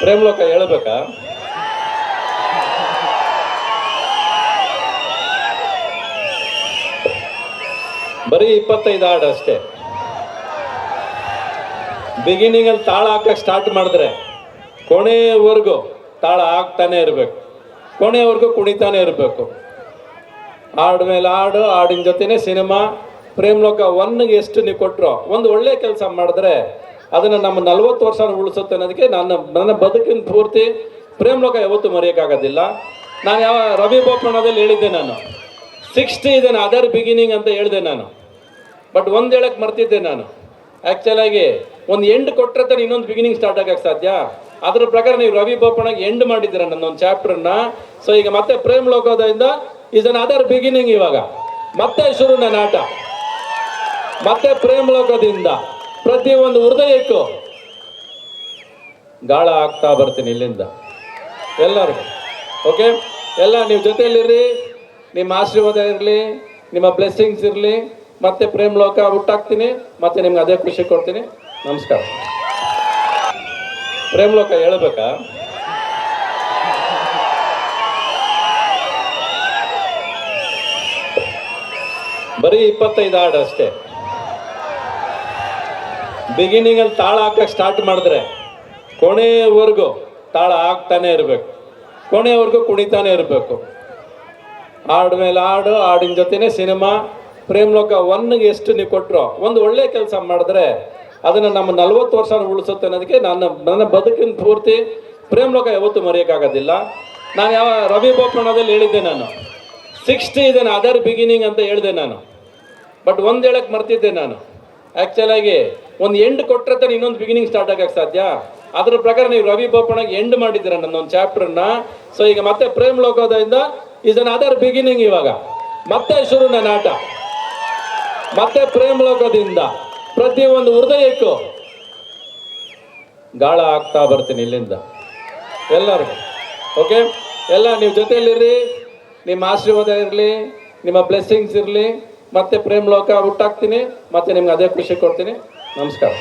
ಪ್ರೇಮ್ಲೋಕ ಹೇಳ್ಬೇಕಾ? ಬರೀ ಇಪ್ಪತ್ತೈದು ಹಾಡು ಅಷ್ಟೇ. ಬಿಗಿನಿಂಗ್ ಅಲ್ಲಿ ತಾಳ ಹಾಕಕ್ ಸ್ಟಾರ್ಟ್ ಮಾಡಿದ್ರೆ ಕೊನೆಯವರೆಗೂ ತಾಳ ಹಾಕ್ತಾನೆ ಇರಬೇಕು. ಕೊನೆಯವರೆಗೂ ಕುಣಿತಾನೆ ಇರಬೇಕು. ಹಾಡು ಮೇಲೆ ಹಾಡು, ಹಾಡಿನ ಜೊತೆನೆ ಸಿನಿಮಾ. ಪ್ರೇಮ್ಲೋಕ ಒನ್ಗೆ ಎಷ್ಟು ನೀವು ಕೊಟ್ಟರು ಒಂದು ಒಳ್ಳೆ ಕೆಲಸ ಮಾಡಿದ್ರೆ ಅದನ್ನು ನಮ್ಮ ನಲ್ವತ್ತು ವರ್ಷ ಉಳಿಸುತ್ತೆ ಅನ್ನೋದಕ್ಕೆ ನನ್ನ ನನ್ನ ಬದುಕಿನ ಪೂರ್ತಿ ಪ್ರೇಮ್ಲೋಕ ಯಾವತ್ತೂ ಮರೆಯೋಕ್ಕಾಗೋದಿಲ್ಲ. ನಾನು ಯಾವ ರವಿ ಬೋಪಣ್ಣದಲ್ಲಿ ಹೇಳಿದ್ದೆ ನಾನು. ಸಿಕ್ಸ್ಟಿ ಇದೆ ಅದರ್ ಬಿಗಿನಿಂಗ್ ಅಂತ ಹೇಳಿದೆ ನಾನು. ಬಟ್ ಒಂದು ಹೇಳಕ್ಕೆ ಮರ್ತಿದ್ದೆ ನಾನು. ಆ್ಯಕ್ಚುಲಾಗಿ ಒಂದು ಎಂಡ್ ಕೊಟ್ಟರೆ ತಾನೆ ಇನ್ನೊಂದು ಬಿಗಿನಿಂಗ್ ಸ್ಟಾರ್ಟ್ ಆಗೋಕ್ಕೆ ಸಾಧ್ಯ? ಅದ್ರ ಪ್ರಕಾರ ನೀವು ರವಿ ಬೋಪಣ್ಣಗೆ ಎಂಡ್ ಮಾಡಿದ್ದೀರ ನನ್ನೊಂದು ಚಾಪ್ಟರ್ನ ಸೊ ಈಗ ಮತ್ತೆ ಪ್ರೇಮ್ ಲೋಕದಿಂದ ಈಸ್ ಅನ್ ಅದರ್ ಬಿಗಿನಿಂಗ್ ಇವಾಗ. ಮತ್ತೆ ಶುರು ನನ್ನ ಆಟ ಮತ್ತೆ ಪ್ರೇಮ್ ಲೋಕದಿಂದ. ಪ್ರತಿ ಒಂದು ಹೃದಯಕ್ಕೂ ಗಾಳ ಆಗ್ತಾ ಬರ್ತೀನಿ ಇಲ್ಲಿಂದ. ಎಲ್ಲರಿಗೂ, ಓಕೆ? ಎಲ್ಲ ನೀವು ಜೊತೆಯಲ್ಲಿರ್ರಿ, ನಿಮ್ಮ ಆಶೀರ್ವಾದ ಇರಲಿ, ನಿಮ್ಮ ಬ್ಲೆಸ್ಸಿಂಗ್ಸ್ ಇರಲಿ, ಮತ್ತೆ ಪ್ರೇಮ್ ಲೋಕ ಹುಟ್ಟಾಕ್ತೀನಿ ಮತ್ತೆ ನಿಮ್ಗೆ ಅದೇ ಖುಷಿ ಕೊಡ್ತೀನಿ. ನಮಸ್ಕಾರ. ಪ್ರೇಮ್ ಲೋಕ ಹೇಳ್ಬೇಕಾ? ಬರೀ ಇಪ್ಪತ್ತೈದು ಹಾಡು ಅಷ್ಟೇ. ಬಿಗಿನಿಂಗ್ ಅಲ್ಲಿ ತಾಳ ಹಾಕಕ್ ಸ್ಟಾರ್ಟ್ ಮಾಡಿದ್ರೆ ಕೊನೆಯವರೆಗೂ ತಾಳ ಹಾಕ್ತಾನೆ ಇರಬೇಕು. ಕೊನೆಯವರೆಗೂ ಕುಣಿತಾನೆ ಇರಬೇಕು. ಹಾಡು ಮೇಲೆ ಹಾಡು, ಹಾಡಿನ ಜೊತೆನೆ ಸಿನಿಮಾ ಪ್ರೇಮ್ಲೋಕ ಒನ್ಗೆ ಎಷ್ಟು ನೀವು ಕೊಟ್ಟರು ಒಂದು ಒಳ್ಳೆ ಕೆಲಸ ಮಾಡಿದ್ರೆ ಅದನ್ನು ನಮ್ಮ ನಲ್ವತ್ತು ವರ್ಷ ಉಳಿಸುತ್ತೆ ಅನ್ನೋದಕ್ಕೆ ನನ್ನ ನನ್ನ ಬದುಕಿನ ಪೂರ್ತಿ ಪ್ರೇಮ್ಲೋಕ ಯಾವತ್ತೂ ಮರೆಯೋಕ್ಕಾಗೋದಿಲ್ಲ. ನಾನು ಯಾವ ರವಿ ಬೋಪಣ್ಣದಲ್ಲಿ ಹೇಳಿದ್ದೆ ನಾನು. ಸಿಕ್ಸ್ಟಿ ಇದೆ ಅದರ್ ಬಿಗಿನಿಂಗ್ ಅಂತ ಹೇಳಿದೆ ನಾನು. ಬಟ್ ಒಂದು ಹೇಳಕ್ಕೆ ಮರ್ತಿದ್ದೆ ನಾನು. ಆ್ಯಕ್ಚುಲಾಗಿ ಒಂದು ಎಂಡ್ ಕೊಟ್ಟರೆ ತಾನೆ ಇನ್ನೊಂದು ಬಿಗಿನಿಂಗ್ ಸ್ಟಾರ್ಟ್ ಆಗಕ್ಕೆ ಸಾಧ್ಯ? ಅದ್ರ ಪ್ರಕಾರ ನೀವು ರವಿ ಬೋಪಣ್ಣಗೆ ಎಂಡ್ ಮಾಡಿದ್ದೀರ ನನ್ನೊಂದು ಚಾಪ್ಟರ್ನ ಸೊ ಈಗ ಮತ್ತೆ ಪ್ರೇಮ್ ಲೋಕದಿಂದ ಇಸ್ ಅನ್ ಅದರ್ ಬಿಗಿನಿಂಗ್ ಇವಾಗ. ಮತ್ತೆ ಶುರು ನನ್ನ ಆಟ ಮತ್ತೆ ಪ್ರೇಮ್ ಲೋಕದಿಂದ ಪ್ರತಿ ಒಂದು ಹೃದಯಕ್ಕೂ ಗಾಳ ಆಗ್ತಾ ಬರ್ತೀನಿ ಇಲ್ಲಿಂದ. ಎಲ್ಲರಿಗೂ. ಓಕೆ ಎಲ್ಲ ನೀವು ಜೊತೆಯಲ್ಲಿರ್ರಿ. ನಿಮ್ಮ ಆಶೀರ್ವಾದ ಇರಲಿ, ನಿಮ್ಮ ಬ್ಲೆಸ್ಸಿಂಗ್ಸ್ ಇರಲಿ. ಮತ್ತೆ ಪ್ರೇಮ್ ಲೋಕ ಹುಟ್ಟಾಕ್ತೀನಿ. ಮತ್ತೆ ನಿಮ್ಗೆ ಅದೇ ಖುಷಿ ಕೊಡ್ತೀನಿ. ನಮಸ್ಕಾರ